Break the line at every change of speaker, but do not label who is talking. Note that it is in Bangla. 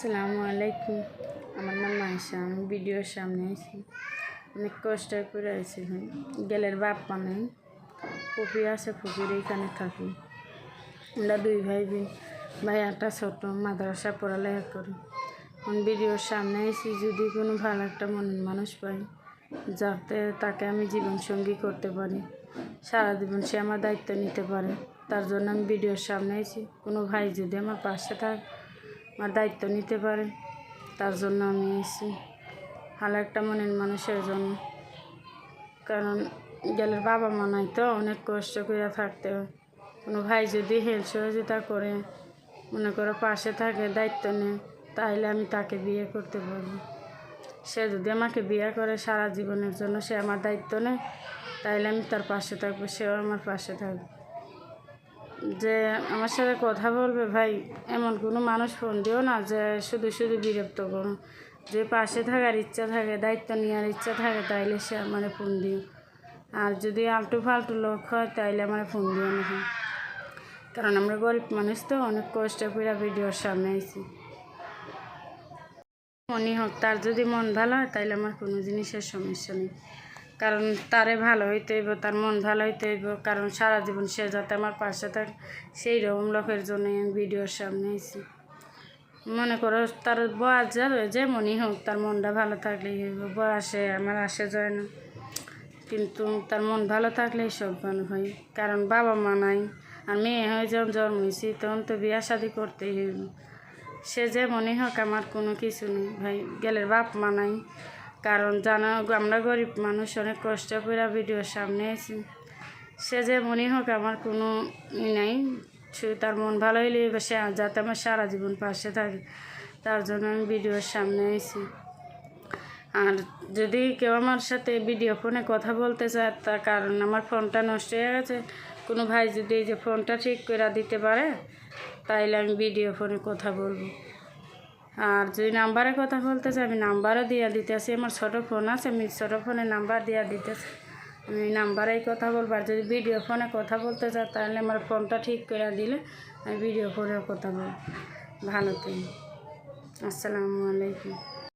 আসসালামু আলাইকুম। আমার নাম মাইশা আমি ভিডিওর সামনে আছি। অনেক কষ্ট করে আছি। গেলের বাপ মানে পুপি আছে, পুপির এইখানে থাকি। আমরা দুই ভাই বোন ভাই একটা ছোট, মাদ্রাসা পড়ালেখা করি। এখন ভিডিওর সামনে এসি যদি কোনো ভালো একটা মনের মানুষ পাই, যাতে তাকে আমি জীবনসঙ্গী করতে পারি, সারা জীবন সে আমার দায়িত্ব নিতে পারে, তার জন্য আমি ভিডিওর সামনে এসেছি কোনো ভাই যদি আমার পাশে থাকে আমার দায়িত্ব নিতে পারে। তার জন্য আমি এসেছি। ভালো একটা মনের মানুষের জন্য। কারণ গেলের বাবা মা নাই তো, অনেক কষ্ট করে থাকতে হয়। কোনো ভাই যদি হেল্প সহযোগিতা করে, মনে করো পাশে থাকে, দায়িত্ব নেয় তাহলে আমি তাকে বিয়ে করতে পারব। সে যদি আমাকে বিয়ে করে সারা জীবনের জন্য সে আমার দায়িত্ব নেয় তাহলে আমি তার পাশে থাকব, সেও আমার পাশে থাকবে। যে আমার সাথে কথা বলবে ভাই, এমন কোনো মানুষ ফোন দিও না যে শুধু শুধু বিরক্ত করো যে পাশে থাকার ইচ্ছা থাকে, দায়িত্ব নেওয়ার ইচ্ছা থাকে, তাইলে সে আমার ফোন দিও। আর যদি আলটু ফালটু লোক হয়, তাইলে আমার ফোন দিও না কারণ আমরা গরিব মানুষ তো, অনেক কষ্ট করে ভিডিওর সামনে আইছি। মনে হোক, তার যদি মন ভালো হয়, তাইলে আমার কোনো জিনিসের সমস্যা নেই। কারণ তারে ভালো হইতে হইব, তার মন ভালো হইতে হইব, কারণ সারা জীবন সে যাতে আমার পাশে থাকে, সেই রকম লোকের জন্য আমি ভিডিওর সামনে এসেছি মনে করো তার বয়স যাবে যে মনে হোক, তার মনটা ভালো থাকলেই হইব, বয়সে আমার আসে যায় না। কিন্তু তার মন ভালো থাকলেই সব ভালো হয়, কারণ বাবা মা নাই, আর মেয়ে হয়ে যখন জন্মেছি তখন তো বিয়া শাদি করতেই হইব। সে যে মনে হোক, আমার কোনো কিছু নেই, ভাই, গেলের বাপ মা নাই। কারণ জানা, আমরা গরিব মানুষ, অনেক কষ্ট করে ভিডিওর সামনে সে যে মনে হোক, আমার কোনো ই নাই। তার মন ভালো হইলে সে যাতে আমার সারা জীবন পাশে থাকে, তার জন্য আমি ভিডিওর সামনে আইছি। আর যদি কেউ আমার সাথে ভিডিও ফোনে কথা বলতে চায়, তার কারণ আমার ফোনটা নষ্ট হয়ে গেছে। কোনো ভাই যদি এই যে ফোনটা ঠিক করে দিতে পারে, তাইলে আমি ভিডিও ফোনে কথা বলব। আর যদি নাম্বারের কথা বলতে চাই, আমি নাম্বারও দিয়ে দিতেছি। আমার ছোটো ফোন আছে, আমি ছোটো ফোনে নাম্বার দিয়ে দিতেছি। আমি নাম্বারেই কথা বলব। আর যদি ভিডিও ফোনে কথা বলতে চাই তাহলে আমার ফোনটা ঠিক করে দিলে আমি ভিডিও ফোনেও কথা বলব। ভালো তুমি আসসালামু আলাইকুম।